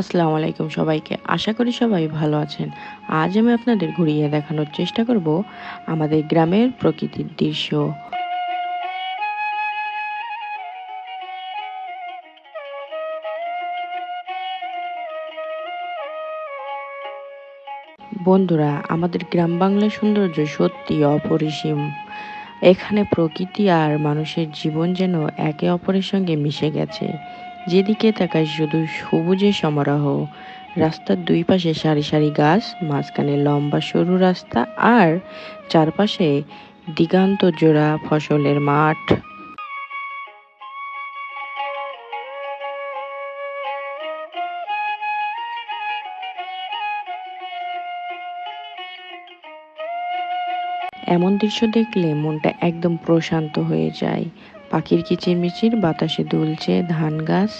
আসসালামু আলাইকুম সবাইকে। আশা করি সবাই ভালো আছেন। আজ আমি আপনাদের ঘুরিয়ে দেখানোর চেষ্টা করব আমাদের গ্রামের প্রকৃতির দৃশ্য। বন্ধুরা, আমাদের গ্রাম বাংলার সৌন্দর্য সত্যি অপরিসীম। এখানে প্রকৃতি আর মানুষের জীবন যেন একে অপরের সঙ্গে মিশে গেছে। যেদিকে তাকাই শুধু সবুজে সমারোহ। রাস্তার দুই পাশে সারি সারি গাছ, মাঝখানে লম্বা সরু রাস্তা আর চারপাশে দিগান্ত জোড়া ফসলের মাঠ। এমন দৃশ্য দেখলে মনটা একদম প্রশান্ত হয়ে যায়। পাখির কিচিরমিচির, বাতাসে দুলছে ধান গাছ।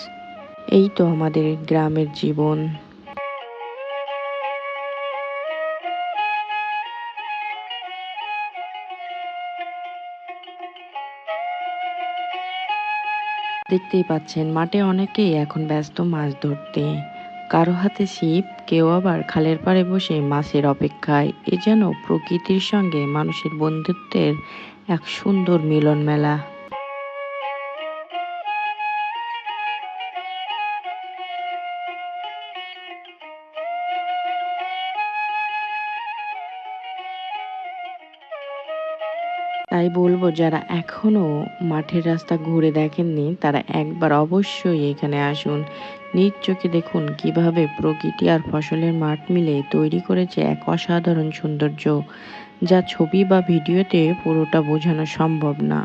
এই তো আমাদের গ্রামের জীবন। দেখতেই পাচ্ছেন, মাঠে অনেকেই এখন ব্যস্ত মাছ ধরতে। কারও হাতে ছিপ, কেউ আবার খালের পাড়ে বসে মাছের অপেক্ষায়। এ যেন প্রকৃতির সঙ্গে মানুষের বন্ধুত্বের এক সুন্দর মিলন মেলা তাই বলব, যারা এখনও মাঠের রাস্তা ঘুরে দেখেননি, তারা একবার অবশ্যই এখানে আসুন। নিজ চোখে দেখুন কীভাবে প্রকৃতি আর ফসলের মাঠ মিলে তৈরি করেছে এক অসাধারণ সৌন্দর্য, যা ছবি বা ভিডিওতে পুরোটা বোঝানো সম্ভব না।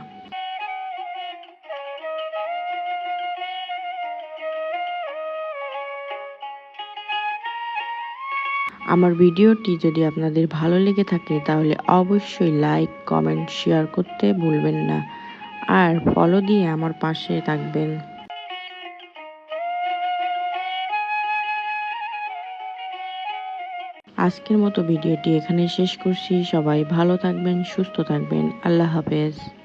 আমার ভিডিওটি যদি আপনাদের ভালো লেগে থাকে, তাহলে অবশ্যই লাইক কমেন্ট শেয়ার করতে ভুলবেন না। আর ফলো দিয়ে আমার পাশে থাকবেন। আজকের মতো ভিডিওটি এখানে শেষ করছি। সবাই ভালো থাকবেন, সুস্থ থাকবেন। আল্লাহ হাফেজ।